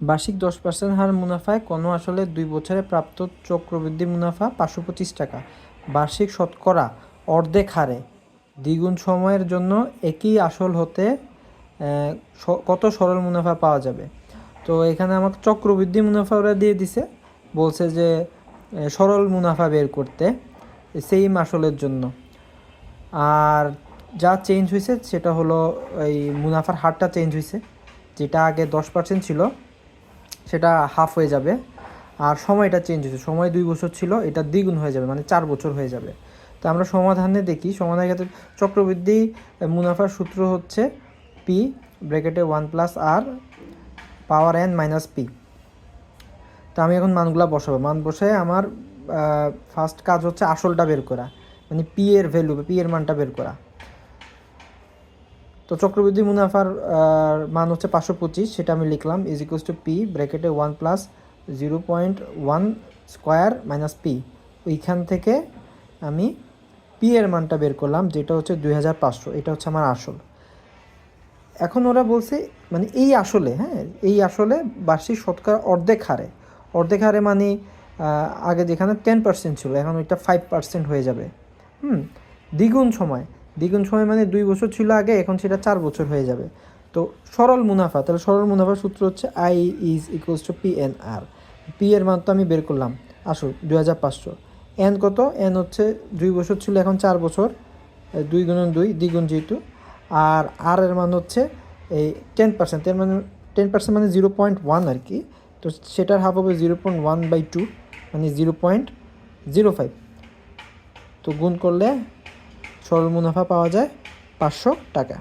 বার্ষিক দশ পার্সেন্ট হার মুনাফায় কোনো আসলে দুই বছরে প্রাপ্ত চক্রবৃদ্ধি মুনাফা পাঁচশো পঁচিশ টাকা। বার্ষিক শতকরা অর্ধেক হারে। দ্বিগুণ সময়ের জন্য একই আসল হতে কত সরল মুনাফা পাওয়া যাবে? তো এখানে আমাকে চক্রবৃদ্ধি মুনাফা ওরা দিয়ে দিছে। বলছে যে সরল মুনাফা বের করতে সেম আসলের জন্য। আর যা চেঞ্জ হয়েছে সেটা হলো এই মুনাফার হারটা চেঞ্জ হয়েছে যেটা আগে দশ পার্সেন্ট ছিল সেটা হাফ হয়ে যাবে। আর সময়টা চেঞ্জ হয়েছে। সময় দুই বছর ছিল, এটা দ্বিগুণ হয়ে যাবে মানে চার বছর হয়ে যাবে। তো আমরা সমাধানে দেখি, সমাধানের ক্ষেত্রে চক্রবৃদ্ধি মুনাফার সূত্র হচ্ছে পি ব্র্যাকেটে one plus R power N minus P তো আমি এখন মানগুলা বসাবো। মান বসে আমার ফার্স্ট কাজ হচ্ছে আসলটা বের করা মানে পি এর ভ্যালু পি এর মানটা বের করা। তো চক্রবৃদ্ধি মুনাফার মান হচ্ছে পাঁচশো পঁচিশ, সেটা আমি লিখলাম ইজ ইকুয়ালস টু পি ব্র্যাকেটে one plus zero point one square minus P ওইখান থেকে আমি পি এর মানটা বের করলাম, যেটা হচ্ছে দুই হাজার পাঁচশো, এটা হচ্ছে আমার আসল। এখন ওরা বলছে মানে এই আসলে হ্যাঁ এই আসলে বার্ষিক শতকরা অর্ধেক হারে। অর্ধেক হারে মানে আগে যেখানে টেন পার্সেন্ট ছিল, এখন ওইটা ফাইভ পার্সেন্ট হয়ে যাবে। হুম, দ্বিগুণ সময়। দ্বিগুণ সময় মানে দুই বছর ছিল আগে, এখন সেটা চার বছর হয়ে যাবে। তো সরল মুনাফা, তাহলে সরল মুনাফার সূত্র হচ্ছে I is equals to P N R P এর মান তো আমি বের করলাম। আসো দুই হাজার পাঁচশো। এন কত? এন হচ্ছে দুই বছর ছিল, এখন চার বছর। দুই গুণন দুই, দ্বিগুণ যেহেতু। আর আর এর মান হচ্ছে এই টেন পার্সেন্ট এর মানে টেন পার্সেন্ট মানে জিরো পয়েন্ট ওয়ান আর কি। তো সেটার হাফ হবে zero point one by two মানে জিরো পয়েন্ট জিরো ফাইভ তো গুণ করলে সরল মুনাফা পাওয়া যায় পাঁচশো টাকা।